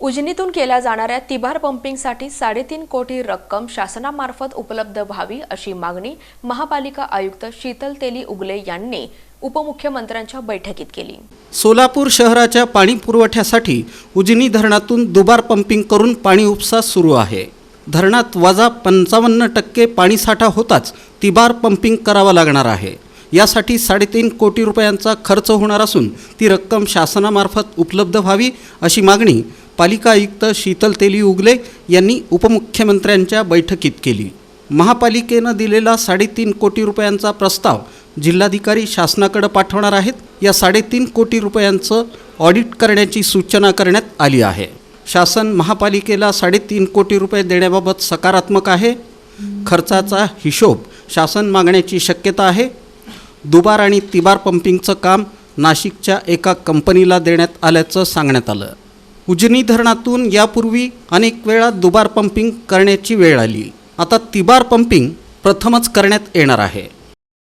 उजनीतून केल्या जाणाऱ्या तिबार पंपिंगसाठी साडेतीन कोटी रक्कम शासनामार्फत उपलब्ध व्हावी अशी मागणी महापालिका आयुक्त शीतल तेली उगले यांनी उपमुख्यमंत्र्यांच्या बैठकीत केली. सोलापूर शहराच्या पाणी पुरवठ्यासाठी उजनी धरणातून दुबार पंपिंग करून पाणी उपसा सुरू आहे. धरणात वजा पंचावन्न टक्के पाणीसाठा होताच तिबार पंपिंग करावं लागणार आहे. यासाठी साडेतीन कोटी रुपयांचा खर्च होणार असून ती रक्कम शासनामार्फत उपलब्ध व्हावी अशी मागणी पालिका आयुक्त शीतल तेली उगले यांनी उपमुख्यमंत्र्यांच्या बैठकीत केली. महापालिकेनं दिलेला साडेतीन कोटी रुपयांचा प्रस्ताव जिल्हाधिकारी शासनाकडे पाठवणार आहेत. या साडेतीन कोटी रुपयांचं ऑडिट करण्याची सूचना करण्यात आली आहे. शासन महापालिकेला साडेतीन कोटी रुपये देण्याबाबत सकारात्मक आहे. खर्चाचा हिशोब शासन मागण्याची शक्यता आहे. दुबार आणि तिबार पंपिंगचं काम नाशिकच्या एका कंपनीला देण्यात आल्याचं सांगण्यात आलं. उजनी धरणातून यापूर्वी अनेक वेळा दुबार पंपिंग करण्याची वेळ आली. आता तिबार पंपिंग प्रथमच करण्यात येणार आहे.